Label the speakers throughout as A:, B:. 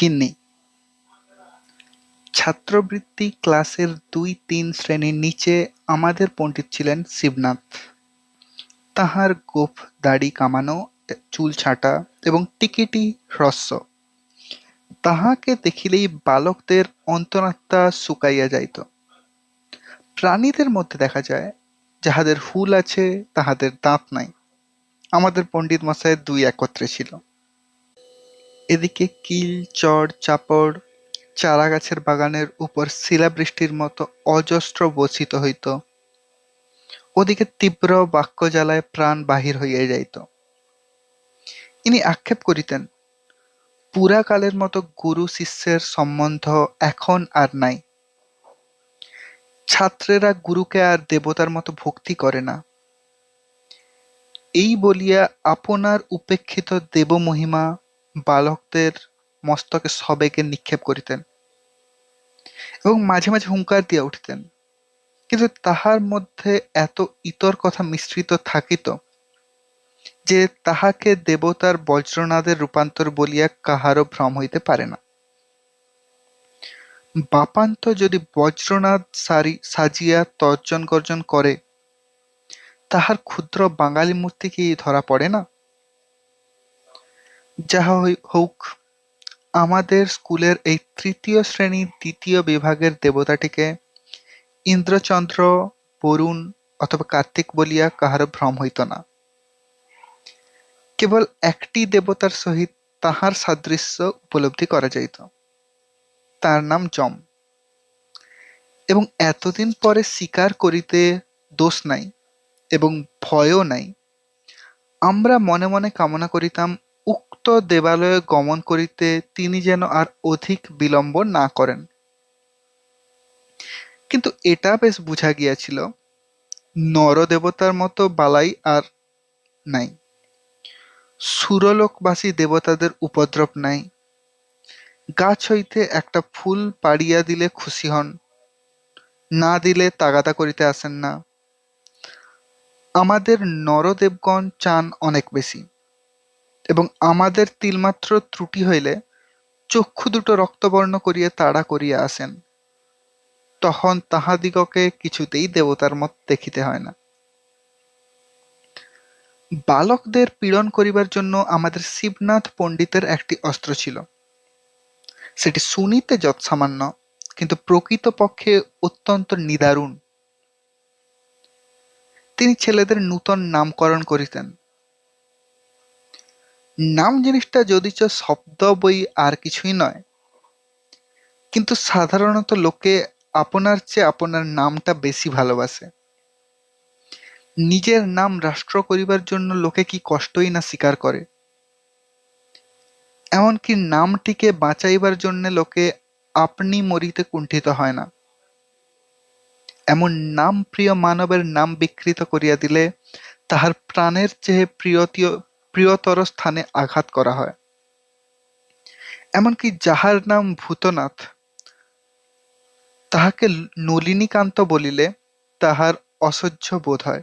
A: গিন্নি। ছাত্রবৃত্তি ক্লাসের দুই তিন শ্রেণির নিচে আমাদের পণ্ডিত ছিলেন শিবনাথ। তাঁহার গোফ, দাড়ি কামানো, চুল ছাঁটা এবং টিকিটি হ্রস্ব। তাহাকে দেখিলেই বালকদের অন্তরাত্মা শুকাইয়া যাইত। প্রাণীদের মধ্যে দেখা যায়, যাহাদের হুল আছে, তাহাদের দাঁত নাই। আমাদের পণ্ডিত মশাইয়ের দুই একত্রে ছিল। এদিকে কিল চড় চাপড়, চারাগাছের বাগানের উপর শিলাবৃষ্টির মতো অজস্র বর্ষিত হইত। ওদিকে তীব্র বাক্যজ্বালায় প্রাণ বাহির হইয়া যাইত। ইনি আক্ষেপ করিতেন পুরাকালের মতো গুরু শিষ্যের সম্বন্ধ এখন আর নাই। ছাত্রেরা গুরুকে আর দেবতার মতো ভক্তি করে না। এই বলিয়া আপনার উপেক্ষিত দেবমহিমা বালকদের মস্তকে সবেগে নিক্ষেপ করিতেন এবং মাঝে মাঝে হুঙ্কার দিয়া উঠিতেন। কিন্তু তাহার মধ্যে এত ইতর কথা মিশ্রিত থাকিত যে তাহাকে দেবতার বজ্রনাদের রূপান্তর বলিয়া কাহারও ভ্রম হইতে পারে না। বাপান্ত যদি বজ্রনাদ সারি সাজিয়া তর্জন গর্জন করে, তাহার ক্ষুদ্র বাঙালি মূর্তি কি ধরা পড়ে না? যাহা হোক, আমাদের স্কুলের এই তৃতীয় শ্রেণির দ্বিতীয় বিভাগের দেবতাটিকে ইন্দ্রচন্দ্র, বরুণ অথবা কার্তিক বলিয়া কাহারও ভ্রম হইত না। কেবল একটি দেবতার সহিত তাহার সাদৃশ্য উপলব্ধি করা যাইত। তার নাম যম। এবং এতদিন পরে স্বীকার করিতে দোষ নাই এবং ভয়ও নাই। আমরা মনে মনে কামনা করিতাম উক্ত দেবালয়ে গমন করিতে তিনি যেন আর অধিক বিলম্ব না করেন। কিন্তু এটা বেশ বুঝা গিয়াছিল, নরদেবতার মতো বালাই আর নাই। সুরলোকবাসী দেবতাদের উপদ্রব নাই। গাছ হইতে একটা ফুল পাড়িয়া দিলে খুশি হন, না দিলে তাগাদা করিতে আসেন না। আমাদের নরদেবগণ চান অনেক বেশি। এবং আমাদের তিলমাত্র ত্রুটি হইলে চক্ষু দুটো রক্তবর্ণ করিয়া তাড়া করিয়া আসেন। তখন তাহাদিগকে কিছুতেই দেবতার মত দেখিতে হয় না। বালকদের পীড়ন করিবার জন্য আমাদের শিবনাথ পণ্ডিতের একটি অস্ত্র ছিল। সেটি শুনিতে যৎসামান্য, কিন্তু প্রকৃতপক্ষে অত্যন্ত নিদারুণ। তিনি ছেলেদের নূতন নামকরণ করিতেন। নাম জিনিসটা যদিচ শব্দ, বই আর কিছুই নয়, কিন্তু সাধারণত লোকে আপনার চেয়ে আপনার নামটা বেশি ভালোবাসে। নিজের নাম রাষ্ট্র করিবার জন্য লোকে কি কষ্টই না স্বীকার করে? এমনকি নামটিকে বাঁচাইবার জন্য লোকে আপনি মরিতে কুণ্ঠিত হয় না। এমন নাম প্রিয় মানবের নাম বিকৃত করিয়া দিলে তাহার প্রাণের চেয়ে প্রিয়তীয় প্রিয়তর স্থানে আঘাত করা হয়। এমনকি যাহার নাম ভূতনাথ, তাহাকে নলিনীকান্ত বলিলে তাহার অসহ্য বোধ হয়।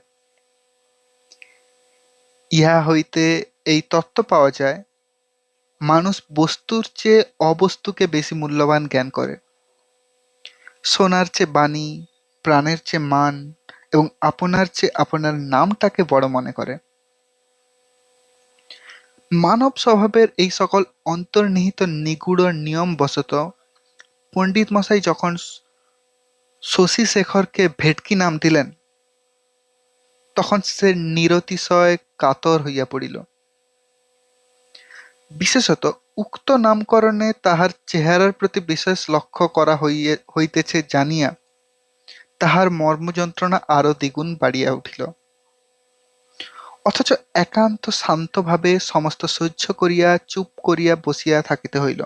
A: ইহা হইতে এই তত্ত্ব পাওয়া যায়, মানুষ বস্তুর চেয়ে অবস্তুকে বেশি মূল্যবান জ্ঞান করে। সোনার চেয়ে বাণী, প্রাণের চেয়ে মান এবং আপনার চেয়ে আপনার নামটাকে বড় মনে করে। মানব স্বভাবের এই সকল অন্তর্নিহিত নিগূঢ় পণ্ডিত মশাই যখন শশী শেখরকে ভেটকি নাম দিলেন, তখন সে নিরতিশয় কাতর হইয়া পড়িল। বিশেষত উক্ত নামকরণে তাহার চেহারার প্রতি বিশেষ লক্ষ্য করা হইয়ে, হইতেছে জানিয়া তাহার মর্মযন্ত্রণা আরও দ্বিগুণ বাড়িয়া উঠিল। অথচ একান্ত শান্তভাবে সমস্ত সহ্য করিয়া, চুপ করিয়া বসিয়া থাকিতে হইল।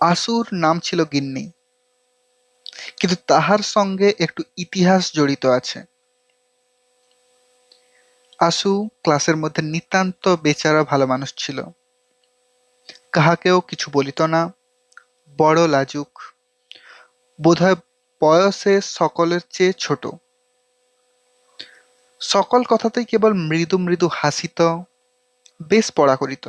A: আসুর নাম ছিল গিন্নি। কিন্তু তাহার সঙ্গে একটু ইতিহাস জড়িত আছে। আশু ক্লাসের মধ্যে নিতান্ত বেচারা ভালো মানুষ ছিল। কাহাকেও কিছু বলিত না, বড় লাজুক। বোধহয় বয়সে সকলের চেয়ে ছোট। সকল কথাতেই কেবল মৃদু মৃদু হাসিত, বেশ পড়া করিত।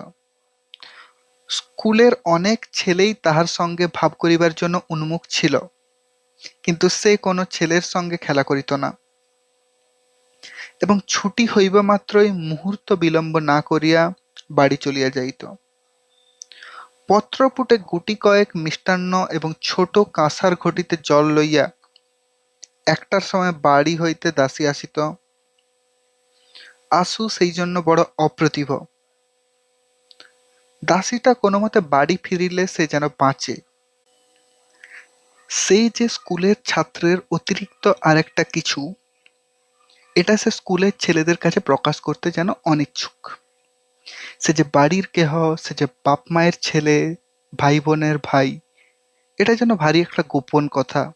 A: স্কুলের অনেক ছেলেই তাহার সঙ্গে ভাব করিবার জন্য উন্মুখ ছিল, কিন্তু সে কোনো ছেলের সঙ্গে খেলা করিত না। এবং ছুটি হইবা মাত্রই মুহূর্ত বিলম্ব না করিয়া বাড়ি চলিয়া যাইত। পত্রপুটে গুটি কয়েক মিষ্টান্ন এবং ছোট কাঁসার ঘটিতে জল লইয়া একটার সময় বাড়ি হইতে দাসী আসিত। আশু সেই জন্য বড় অপ্রতিভ। দাসীটা কোনো মতে বাড়ি ফিরিলে সে যেন বাঁচে। সেই যে স্কুলের ছাত্রের অতিরিক্ত আরেকটা কিছু, এটা সে স্কুলের ছেলেদের কাছে প্রকাশ করতে যেন অনিচ্ছুক। সে যে বাড়ির কেহ, সে যে বাপ মায়ের ছেলে ভাই বোনের ভাই, এটা যেন ভারী একটা গোপন কথা।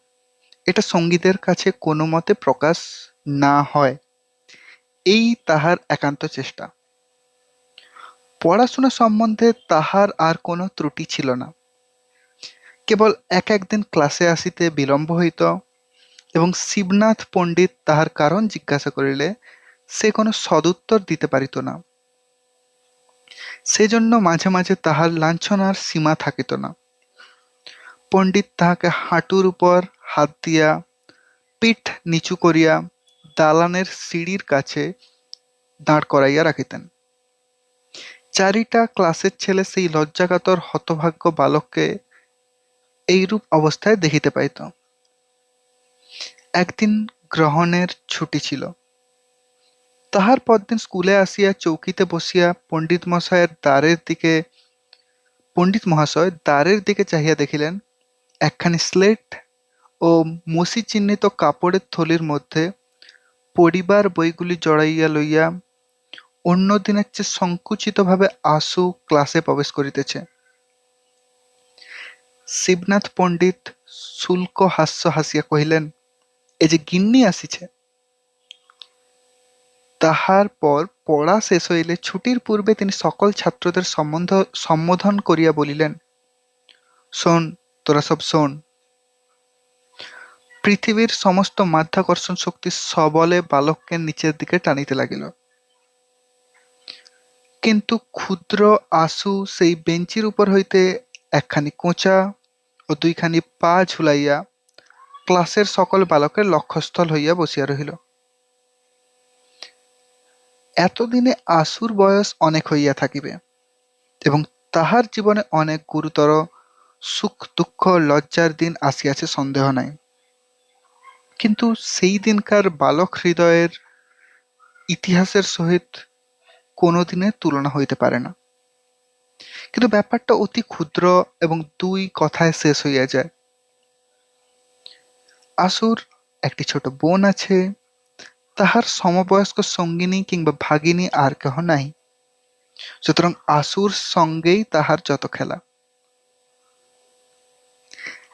A: এটা সঙ্গীদের কাছে কোনো মতে প্রকাশ না হয়। এই তাহার একান্ত চেষ্টা। পড়াশোনা সম্বন্ধে তাহার আর কোনো ত্রুটি ছিল না। কেবল এক একদিন ক্লাসে আসিতে বিলম্ব হইত এবং শিবনাথ পণ্ডিত তাহার কারণ জিজ্ঞাসা করিলে সে কোনো সদুত্তর দিতে পারিত না। সেজন্য মাঝে মাঝে তাহার লাঞ্ছনার সীমা থাকিত না। পণ্ডিত তাহাকে হাঁটুর উপর হাত দিয়া, পিঠ নিচু করিয়া দালানের সিঁড়ির কাছে দাঁড় করাইয়া রাখিতেন। চারিটা ক্লাসের ছেলে সেই লজ্জাকাতর হতভাগ্য বালককে এইরূপ অবস্থায় দেখিতে পাইত। একদিন গ্রহণের ছুটি ছিল। তাহার পরদিন স্কুলে আসিয়া চৌকিতে বসিয়া পণ্ডিত মশায়ের দ্বারের দিকে, পণ্ডিত মহাশয় দ্বারের দিকে চাহিয়া দেখিলেন, একখানি স্লেট ও মসি চিহ্নিত কাপড়ের থলির মধ্যে পড়িবার বইগুলি জড়াইয়া লইয়া অন্য দিনের চেয়ে সংকুচিতভাবে আশু ক্লাসে প্রবেশ করিতেছে। শিবনাথ পণ্ডিত শুল্ক হাস্য হাসিয়া কহিলেন, এ যে গিন্নি আসিছে। তাহার পর পড়া শেষ হইলে ছুটির পূর্বে তিনি সকল ছাত্রদের সম্বন্ধ, সম্বোধন করিয়া বলিলেন, শোন, তোরা সব শোন। পৃথিবীর সমস্ত মাধ্যাকর্ষণ শক্তি সবলে বালককে নিচের দিকে টানিতে লাগিল। কিন্তু ক্ষুদ্র আশু সেই বেঞ্চির উপর হইতে একখানি কোঁচা ও দুইখানি পা ঝুলাইয়া ক্লাসের সকল বালকের লক্ষ্যস্থল হইয়া বসিয়া রহিল। এতদিনে আশুর বয়স অনেক হইয়া থাকিবে এবং তাহার জীবনে অনেক গুরুতর সুখ দুঃখ লজ্জার দিন আসিয়াছে, সন্দেহ নাই। কিন্তু সেই দিনকার বালক হৃদয়ের ইতিহাসের সহিত কোনোদিনের তুলনা হইতে পারে না। কিন্তু ব্যাপারটা অতি ক্ষুদ্র এবং দুই কথায় শেষ হইয়া যায়। আসুর একটি ছোট বোন আছে, তাহার সমবয়স্ক সঙ্গিনী কিংবা ভাগিনী আর কেহ নাই। সুতরাং আসুর সঙ্গেই তাহার যত খেলা।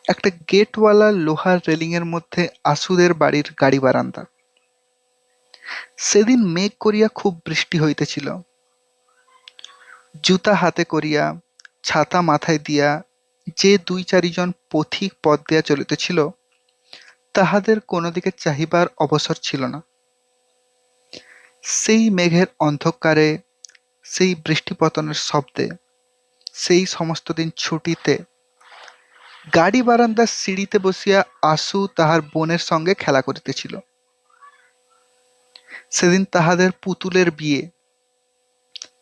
A: একটা গেটওয়ালা লোহার রেলিং এর মধ্যে আসুদের বাড়ির গাড়ি বারান্দা। সেদিন মেঘ করিয়া খুব বৃষ্টি হইতেছিল। জুতা হাতে করিয়া, ছাতা মাথায় দিয়া যে দুই চারিজন পথিক পথ দিয়া চলিতেছিল, তাহাদের কোনো দিকে চাহিবার অবসর ছিল না। সেই মেঘের অন্ধকারে, সেই বৃষ্টিপতনের শব্দে, সেই সমস্ত দিন ছুটিতে গাড়ি বারান্দার সিঁড়িতে বসিয়া আশু তাহার বোনের সঙ্গে খেলা করিতেছিল। সেদিন তাহাদের পুতুলের বিয়ে।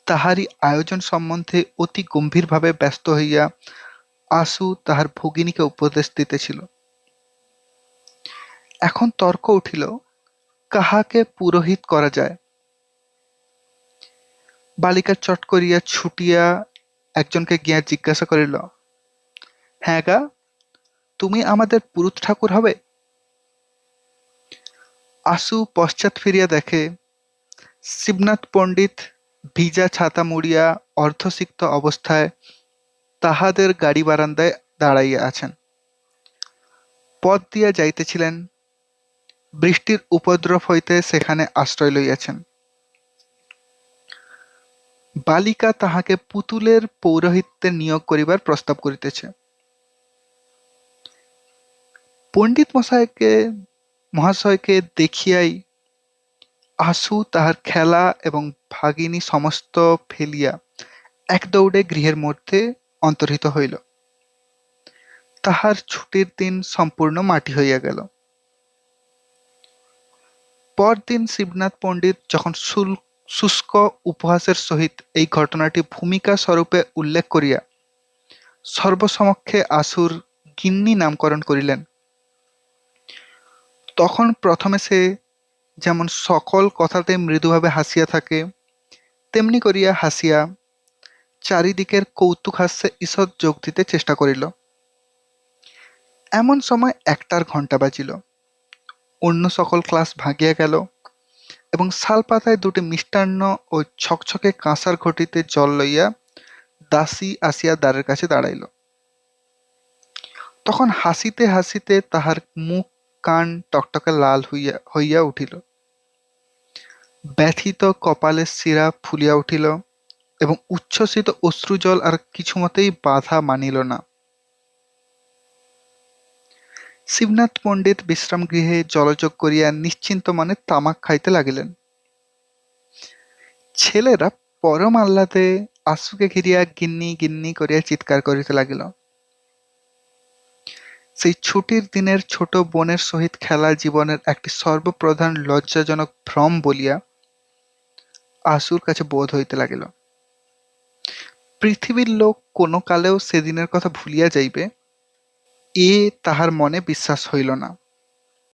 A: তাহারই আয়োজন সম্বন্ধে অতি গম্ভীরভাবে ব্যস্ত হইয়া আশু তাহার ভগিনীকে উপদেশ দিতেছিল। এখন তর্ক উঠিল, কাহাকে পুরোহিত করা যায়? বালিকা চট করিয়া ছুটিয়া একজনকে গিয়া জিজ্ঞাসা করিল হ্যাঁ গা, তুমি আমাদের পুরুত ঠাকুর হবে? আশু পশ্চাৎ ফিরিয়া দেখে, শিবনাথ পণ্ডিত ভিজা ছাতা মুড়িয়া অর্ধসিক্ত অবস্থায় তাহাদের গাড়ি বারান্দায় দাঁড়াইয়া আছেন। পথ দিয়া যাইতেছিলেন, বৃষ্টির উপদ্রব হইতে সেখানে আশ্রয় লইয়াছেন। বালিকা তাহাকে পুতুলের পৌরোহিত্যে নিয়োগ করিবার প্রস্তাব করিতেছে। পণ্ডিত মশাইকে, মহাশয়কে দেখিয়াই আশু তাহার খেলা এবং ভাগিনী সমস্ত ফেলিয়া এক দৌড়ে গৃহের মধ্যে অন্তর্হিত হইল। তাহার ছুটির দিন সম্পূর্ণ মাটি হইয়া গেল। পরদিন শিবনাথ পণ্ডিত যখন শুষ্ক উপহাসের সহিত এই ঘটনাটি ভূমিকা স্বরূপে উল্লেখ করিয়া সর্বসমক্ষে আশুর গিন্নি নামকরণ করিলেন তখন প্রথমে সে যেমন সকল কথাতে মৃদুভাবে হাসিয়া থাকে, তেমনি করিয়া হাসিয়া চারিদিকের কৌতুক হাস্যে ঈষৎ যোগ দিতে চেষ্টা করিল। এমন সময় একটার ঘণ্টা বাজিল। অন্য সকল ক্লাস ভাগিয়া গেল এবং শালপাতায় দুটি মিষ্টান্ন ও ছকছকে কাঁসার ঘটিতে জল লইয়া দাসী আসিয়া দ্বারের কাছে দাঁড়াইল। তখন হাসিতে হাসিতে তাহার মুখ কান টকটকে লাল হইয়া হইয়া উঠিল। ব্যথিত কপালের শিরা ফুলিয়া উঠিল এবং উচ্ছ্বসিত অশ্রুজল আর কিছুমতেই বাধা মানিল না। শিবনাথ পণ্ডিত বিশ্রাম গৃহে জলযোগ করিয়া নিশ্চিন্ত মনে তামাক খাইতে লাগিলেন। ছেলেরা পরম আহ্লাদে আশুকে ঘিরিয়া গিন্নি গিন্নি করিয়া চিৎকার করিতে লাগিল। সেই ছুটির দিনের ছোট বোনের সহিত খেলা জীবনের একটি সর্বপ্রধান লজ্জাজনক ভ্রম বলিয়া আশুর কাছে বোধ হইতে লাগিল। পৃথিবীর লোক কোনো কালেও সেদিনের কথা ভুলিয়া যাইবে, এ তাহার মনে বিশ্বাস হইল না।